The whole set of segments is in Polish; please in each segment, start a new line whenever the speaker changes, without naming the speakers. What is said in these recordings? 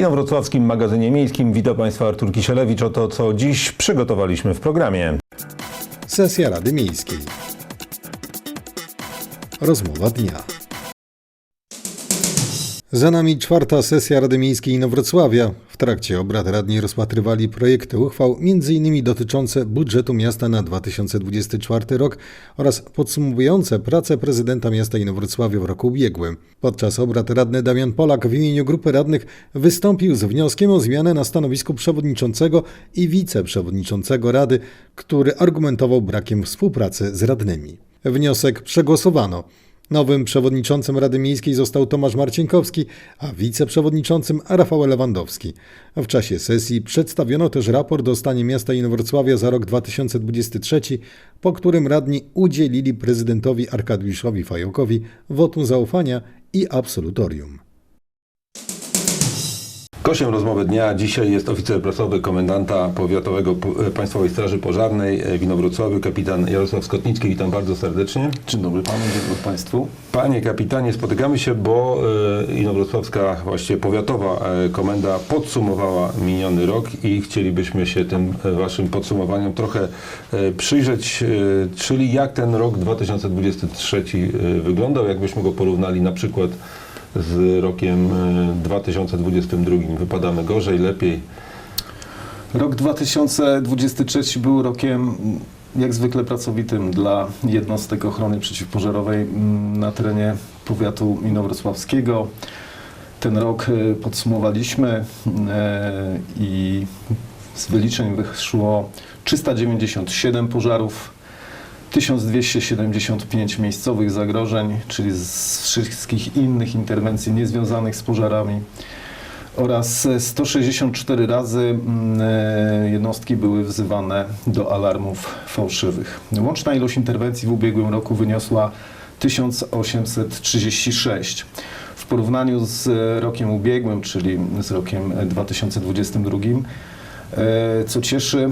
Inowrocławskim magazynie miejskim witam Państwa Artur Kisielewicz. Oto co dziś przygotowaliśmy w programie.
Sesja Rady Miejskiej. Rozmowa dnia. Za nami czwarta sesja Rady Miejskiej Inowrocławia. Trakcie obrad radni rozpatrywali projekty uchwał, m.in. dotyczące budżetu miasta na 2024 rok oraz podsumowujące pracę prezydenta miasta Inowrocławia w roku ubiegłym. Podczas obrad radny Damian Polak w imieniu grupy radnych wystąpił z wnioskiem o zmianę na stanowisku przewodniczącego i wiceprzewodniczącego rady, który argumentował brakiem współpracy z radnymi. Wniosek przegłosowano. Nowym przewodniczącym Rady Miejskiej został Tomasz Marcinkowski, a wiceprzewodniczącym Rafał Lewandowski. W czasie sesji przedstawiono też raport o stanie miasta Inowrocławia za rok 2023, po którym radni udzielili prezydentowi Arkadiuszowi Fajokowi wotum zaufania i absolutorium.
Gościem rozmowy dnia dzisiaj jest oficer prasowy komendanta powiatowego P- Państwowej Straży Pożarnej w Inowrocławiu, kapitan Jarosław Skotnicki. Witam bardzo serdecznie.
Dzień dobry panu, dzień dobry państwu.
Panie kapitanie, spotykamy się, bo e, Inowrocławska, właściwie powiatowa e, komenda podsumowała miniony rok i chcielibyśmy się tym e, waszym podsumowaniom trochę e, przyjrzeć, e, czyli jak ten rok 2023 e, wyglądał, jakbyśmy go porównali na przykład z rokiem e, 2022. Wypadamy gorzej, lepiej.
Rok 2023 był rokiem jak zwykle pracowitym dla jednostek ochrony przeciwpożarowej mm, na terenie powiatu inowrocławskiego. Ten rok e, podsumowaliśmy e, i z wyliczeń wyszło 397 pożarów, 1275 miejscowych zagrożeń, czyli z wszystkich innych interwencji niezwiązanych z pożarami oraz 164 razy mm, e, jednostki były wzywane do alarmów fałszywych. Łączna ilość interwencji w ubiegłym roku wyniosła 1836. W porównaniu z rokiem ubiegłym, czyli z rokiem 2022, e, co cieszy,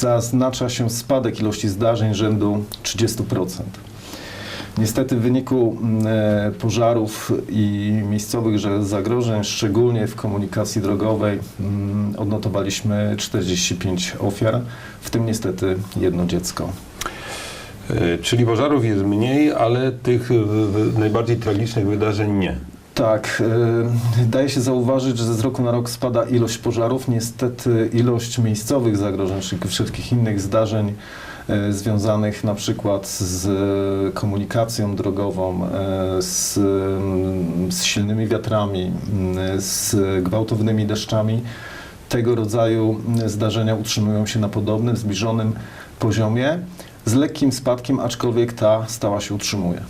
zaznacza się spadek ilości zdarzeń rzędu 30%. Niestety w wyniku mm, e, pożarów i miejscowych że zagrożeń, szczególnie w komunikacji drogowej, mm, odnotowaliśmy 45 ofiar, w tym niestety jedno dziecko.
E, Czyli pożarów jest mniej, ale tych e, najbardziej tragicznych wydarzeń nie.
Tak, e, daje się zauważyć, że z roku na rok spada ilość pożarów. Niestety ilość miejscowych zagrożeń, czyli wszelkich innych zdarzeń e, związanych na przykład z komunikacją drogową, e, z, mm, z silnymi wiatrami, z gwałtownymi deszczami, tego rodzaju zdarzenia utrzymują się na podobnym, zbliżonym poziomie, z lekkim spadkiem, aczkolwiek ta stała się utrzymuje.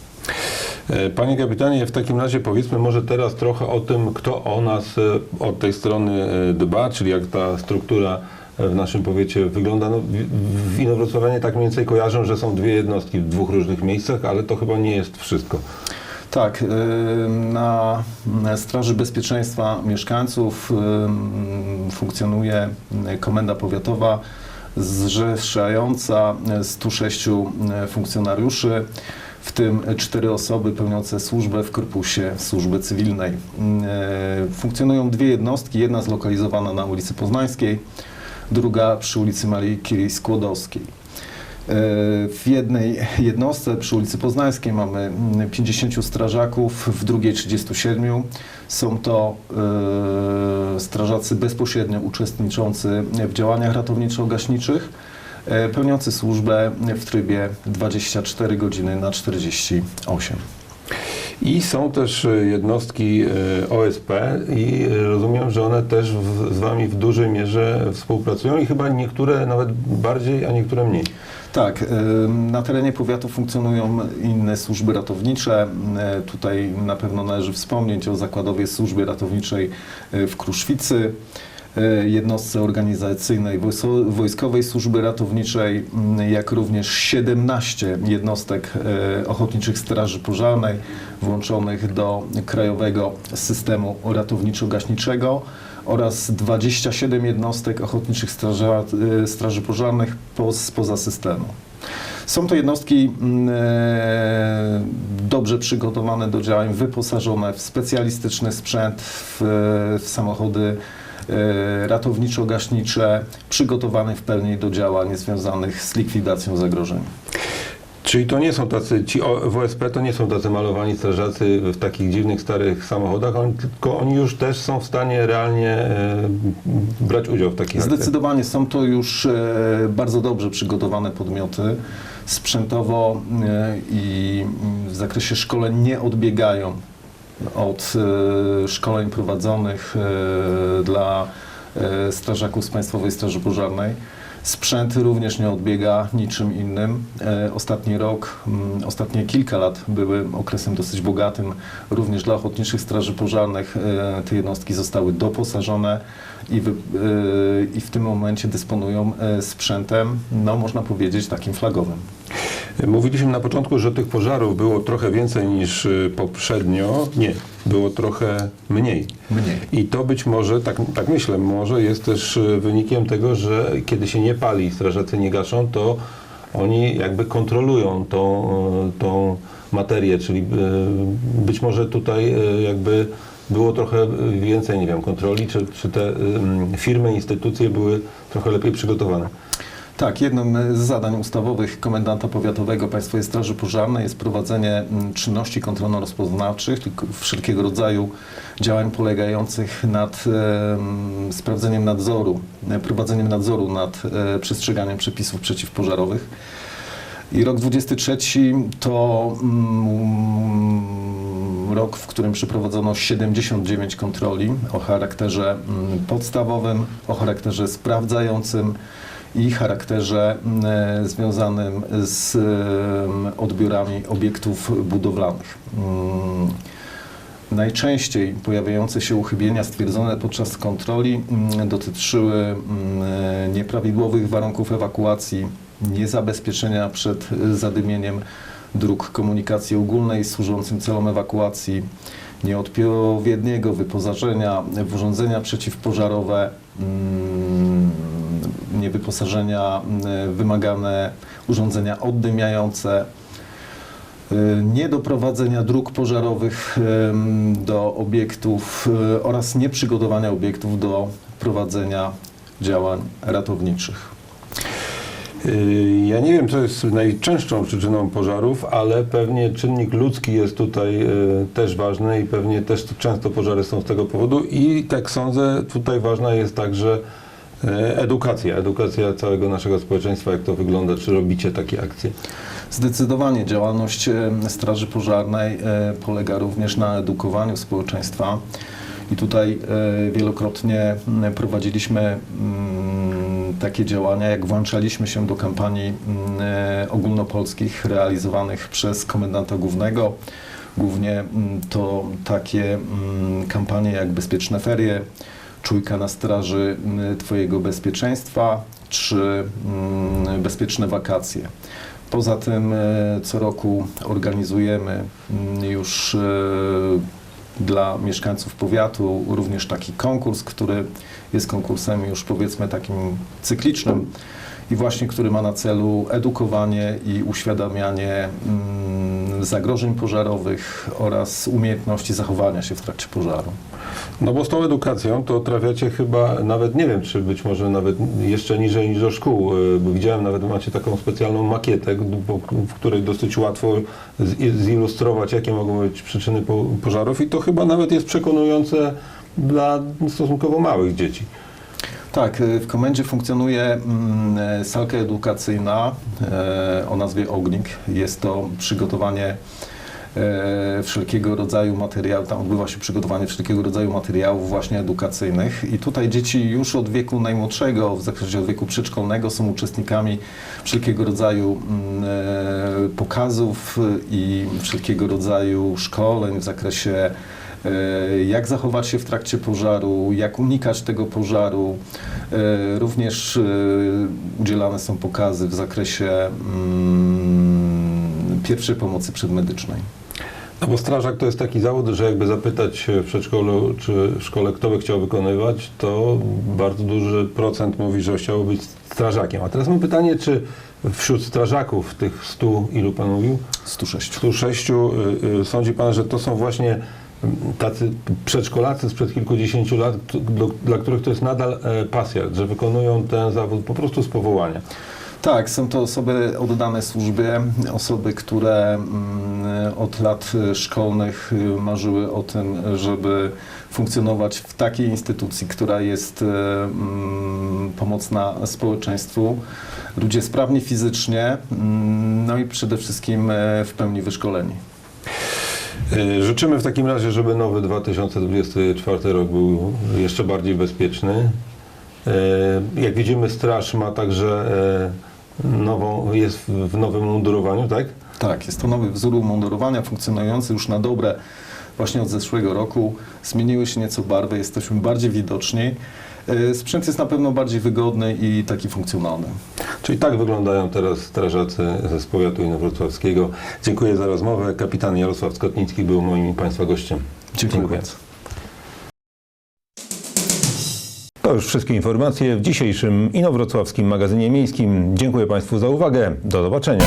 E, Panie kapitanie, w takim razie powiedzmy może teraz trochę o tym, kto o nas e, od tej strony e, dba, czyli jak ta struktura w naszym powiecie wygląda. No, w- Inowrocławianie tak mniej więcej kojarzą, że są dwie jednostki w dwóch różnych miejscach, ale to chyba nie jest wszystko.
Tak, na Straży Bezpieczeństwa Mieszkańców funkcjonuje Komenda Powiatowa zrzeszająca 106 funkcjonariuszy, w tym cztery osoby pełniące służbę w korpusie służby cywilnej. Y, Funkcjonują dwie jednostki, jedna zlokalizowana na ulicy Poznańskiej, druga przy ulicy Marii Curie Skłodowskiej. W jednej jednostce przy ulicy Poznańskiej mamy mm, 50 strażaków, w drugiej 37. Są to e, strażacy bezpośrednio uczestniczący w działaniach ratowniczo-gaśniczych, e, pełniący służbę w trybie 24 godziny na 48.
I są też e, jednostki e, OSP i e, rozumiem, że one też w, z Wami w dużej mierze współpracują i chyba niektóre nawet bardziej, a niektóre mniej.
Tak, na terenie powiatu funkcjonują inne służby ratownicze. Tutaj na pewno należy wspomnieć o Zakładowej Służbie Ratowniczej w Kruszwicy, jednostce organizacyjnej Wojskowej Służby Ratowniczej, jak również 17 jednostek y, Ochotniczych Straży Pożarnej włączonych do Krajowego Systemu Ratowniczo-Gaśniczego oraz 27 jednostek ochotniczych straży, y, straży pożarnych po, spoza systemu. Są to jednostki e, dobrze przygotowane do działań, wyposażone w specjalistyczny sprzęt, w, w samochody e, ratowniczo-gaśnicze, przygotowane w pełni do działań związanych z likwidacją zagrożeń.
Czyli to nie są tacy, ci WSP to nie są tacy malowani strażacy w takich dziwnych, starych samochodach, oni, tylko oni już też są w stanie realnie e, brać udział w takich akcjach.
Zdecydowanie są to już e, bardzo dobrze przygotowane podmioty. Sprzętowo e, i w zakresie szkoleń nie odbiegają od e, szkoleń prowadzonych e, dla e, strażaków z Państwowej Straży Pożarnej. Sprzęt również nie odbiega niczym innym. Ostatni rok, ostatnie kilka lat były okresem dosyć bogatym również dla ochotniczych straży pożarnych. Te jednostki zostały doposażone i, wy, i w tym momencie dysponują sprzętem, no można powiedzieć, takim flagowym.
Mówiliśmy na początku, że tych pożarów było trochę więcej niż y, poprzednio. Nie, było trochę mniej.
Mniej.
I to być może, tak, tak myślę, może jest też y, wynikiem tego, że kiedy się nie pali, strażacy nie gaszą, to oni jakby kontrolują tą, y, tą materię, czyli być może tutaj jakby było trochę więcej, nie wiem, kontroli, czy, czy te firmy, instytucje były trochę lepiej przygotowane.
Tak, jednym z zadań ustawowych komendanta powiatowego Państwowej Straży Pożarnej jest prowadzenie mm, czynności kontrolno-rozpoznawczych, wszelkiego rodzaju działań polegających nad em, sprawdzeniem nadzoru, e, prowadzeniem nadzoru nad e, przestrzeganiem przepisów przeciwpożarowych. I rok 23 to mm, rok, w którym przeprowadzono 79 kontroli o charakterze mm, podstawowym, o charakterze sprawdzającym i charakterze mm, związanym z em, odbiorami obiektów budowlanych. Mm, Najczęściej pojawiające się uchybienia stwierdzone podczas kontroli mm, dotyczyły mm, nieprawidłowych warunków ewakuacji, niezabezpieczenia przed zadymieniem dróg komunikacji ogólnej służącym celom ewakuacji, nieodpowiedniego wyposażenia w urządzenia przeciwpożarowe, mm, niewyposażenia mm, wymagane urządzenia oddymiające, y, niedoprowadzenia dróg pożarowych ym, do obiektów y, oraz nieprzygotowania obiektów do prowadzenia działań ratowniczych.
Ja nie wiem, co jest najczęstszą przyczyną pożarów, ale pewnie czynnik ludzki jest tutaj też ważny i pewnie też często pożary są z tego powodu. I tak sądzę, tutaj ważna jest także edukacja, edukacja całego naszego społeczeństwa, jak to wygląda, czy robicie takie akcje.
Zdecydowanie działalność e, Straży Pożarnej e, polega również na edukowaniu społeczeństwa. I tutaj e, wielokrotnie prowadziliśmy takie działania, jak włączaliśmy się do kampanii e, ogólnopolskich realizowanych przez komendanta głównego. Głównie to takie kampanie jak Bezpieczne Ferie, Czujka na straży mm, Twojego bezpieczeństwa, czy mm, Bezpieczne wakacje. Poza tym e, co roku organizujemy mm, już e, dla mieszkańców powiatu również taki konkurs, który jest konkursem już powiedzmy takim cyklicznym i właśnie który ma na celu edukowanie i uświadamianie mm, zagrożeń pożarowych oraz umiejętności zachowania się w trakcie pożaru.
No bo z tą edukacją to trafiacie chyba nawet, nie wiem, czy być może nawet jeszcze niżej niż do szkół. Bo Widziałem nawet, macie taką specjalną makietę, w której dosyć łatwo zilustrować, jakie mogą być przyczyny po- pożarów i to chyba nawet jest przekonujące dla stosunkowo małych dzieci.
Tak, y, w komendzie funkcjonuje mm, e, salka edukacyjna e, o nazwie Ognik. Jest to przygotowanie e, wszelkiego rodzaju materiałów, tam odbywa się przygotowanie wszelkiego rodzaju materiałów właśnie edukacyjnych i tutaj dzieci już od wieku najmłodszego, w zakresie od wieku przedszkolnego są uczestnikami wszelkiego rodzaju mm, pokazów i wszelkiego rodzaju szkoleń w zakresie jak zachować się w trakcie pożaru, jak unikać tego pożaru. E, Również e, udzielane są pokazy w zakresie mm, pierwszej pomocy przedmedycznej.
No bo strażak to jest taki zawód, że jakby zapytać w przedszkolu czy w szkole, kto by chciał wykonywać, to bardzo duży procent mówi, że chciałby być strażakiem. A teraz mam pytanie, czy wśród strażaków, tych 100, ilu pan mówił?
106.
106, y, y, sądzi pan, że to są właśnie tacy przedszkolacy sprzed kilkudziesięciu lat, do, dla których to jest nadal e, pasja, że wykonują ten zawód po prostu z powołania.
Tak, są to osoby oddane służbie, osoby, które mm, od lat szkolnych marzyły o tym, żeby funkcjonować w takiej instytucji, która jest y, mm, pomocna społeczeństwu. Ludzie sprawni fizycznie, mm, no i przede wszystkim e, w pełni wyszkoleni.
Y, Życzymy w takim razie, żeby nowy 2024 rok był jeszcze bardziej bezpieczny. Y, Jak widzimy, straż ma także e, nową, jest w nowym mundurowaniu, tak?
Tak, jest to nowy wzór umundurowania funkcjonujący już na dobre właśnie od zeszłego roku. Zmieniły się nieco barwy, jesteśmy bardziej widoczni. E, Sprzęt jest na pewno bardziej wygodny i taki funkcjonalny.
Czyli tak wyglądają teraz strażacy z powiatu inowrocławskiego. Dziękuję za rozmowę. Kapitan Jarosław Skotnicki był moim i Państwa gościem.
Dziękuję bardzo.
To już wszystkie informacje w dzisiejszym Inowrocławskim magazynie miejskim. Dziękuję Państwu za uwagę. Do zobaczenia.